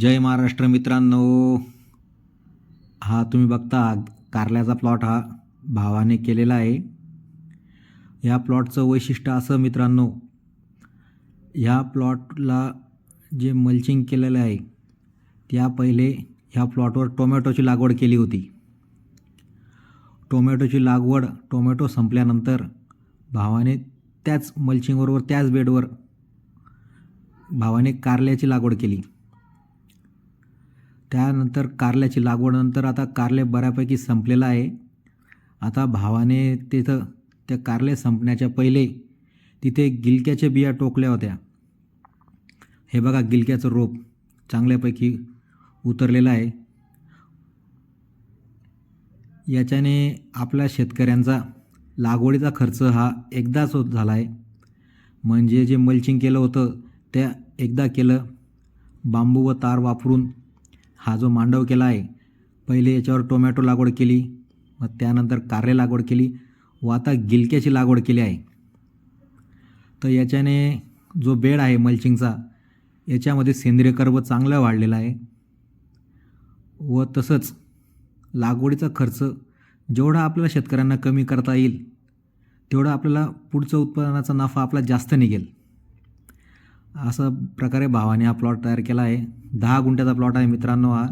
जय महाराष्ट्र मित्रांनो. हा तुम्ही बघता कारल्याचा प्लॉट हा भावाने केलेला आहे. या प्लॉटचं वैशिष्ट्य असं मित्रांनो ह्या प्लॉटला जे मल्चिंग केलेलं आहे त्या पहिले ह्या प्लॉटवर टोमॅटोची लागवड केली होती. टोमॅटोची लागवड टोमॅटो संपल्यानंतर भावाने त्याच मल्चिंगबरोबर त्याच बेडवर भावाने कारल्याची लागवड केली. त्यानंतर कारल्याची लागवडनंतर आता कारले बऱ्यापैकी संपलेलं आहे. आता भावाने तिथं त्या कारले संपण्याच्या पहिले तिथे गिलक्याच्या बिया टोकल्या होत्या. हे बघा गिलक्याचं रोप चांगल्यापैकी उतरलेलं आहे. याच्याने आपल्या शेतकऱ्यांचा लागवडीचा खर्च हा एकदाच होत झाला आहे. म्हणजे जे मल्चिंग केलं होतं त्या एकदा केलं बांबू व तार वापरून हा जो मांडव केला आहे पहिले याच्यावर टोमॅटो लागवड केली मग त्यानंतर कारले लागवड केली व आता गिलक्याची लागवड केली आहे. तर याच्याने जो बेड आहे मल्चिंगचा याच्यामध्ये सेंद्रिय कर्ब चांगला वाढलेला आहे. व तसंच लागवडीचा खर्च जेवढा आपल्याला शेतकऱ्यांना कमी करता येईल तेवढा आपल्याला पुढचं उत्पादनाचा नफा आपला जास्त निघेल. असा प्रकारे भावाने हा प्लॉट तयार केला आहे. दहा गुंठ्याचा प्लॉट आहे मित्रांनो हा.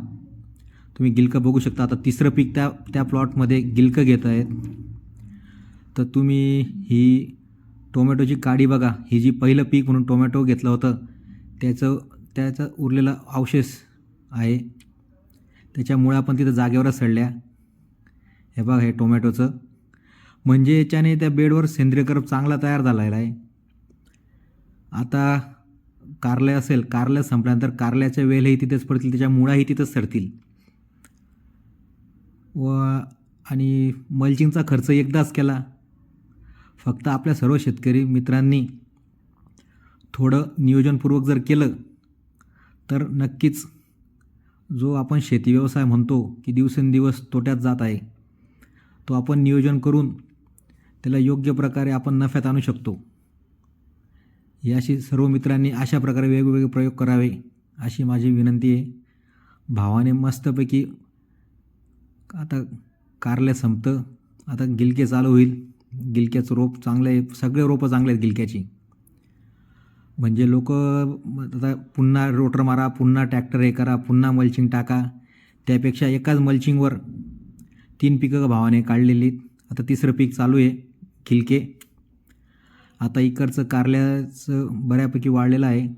तुम्ही गिलकं बघू शकता. आता तिसरं पीक त्या त्या प्लॉटमध्ये गिलकं घेत आहेत. तर तुम्ही ही टोमॅटोची काडी बघा. ही जी पहिलं पीक म्हणून टोमॅटो घेतलं होतं त्याचं त्याचं उरलेलं अवशेष आहे. त्याच्यामुळे आपण तिथं जागेवरच सडल्या. हे बघा हे टोमॅटोचं. म्हणजे याच्याने त्या बेडवर सेंद्रिय कर्ब चांगला तयार झालेला आहे. आता कारलं असेल कारलं संपल्यानंतर कारल्याच्या वेलही तिथेच पडतील त्याच्या मुळाही तिथंच सरतील व आणि मल्चिंगचा खर्च एकदाच केला. फक्त आपल्या सर्व शेतकरी मित्रांनी थोडं नियोजनपूर्वक जर केलं तर नक्कीच जो आपण शेती व्यवसाय म्हणतो की दिवसेंदिवस तोट्यात जात आहे तो आपण नियोजन करून त्याला योग्य प्रकारे आपण नफ्यात आणू शकतो. याशी सर्व मित्रांनी अशा प्रकारे वेगवेगळे प्रयोग करावे अशी माझी विनंती आहे. भावाने मस्तपैकी आता कारल्या संपतं. आता गिलके चालू होईल. गिलक्याचं रोप चांगलं आहे सगळे रोपं चांगले आहेत गिलक्याची. म्हणजे लोक आता पुन्हा रोटर मारा पुन्हा ट्रॅक्टर हे करा पुन्हा मल्चिंग टाका. त्यापेक्षा एकाच मल्चिंगवर तीन पिकं भावाने काढलेली आता तिसरं पीक चालू आहे गिलके. आता इकडचं कारल्याचं बऱ्यापैकी वाढलेलं आहे.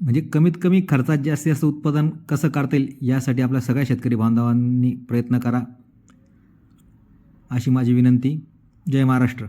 म्हणजे कमीत कमी खर्चात जास्तीत जास्त उत्पादन कसं करता येईल यासाठी आपल्या सगळ्या शेतकरी बांधवांनी प्रयत्न करा. अशी माझी विनंती. जय महाराष्ट्र.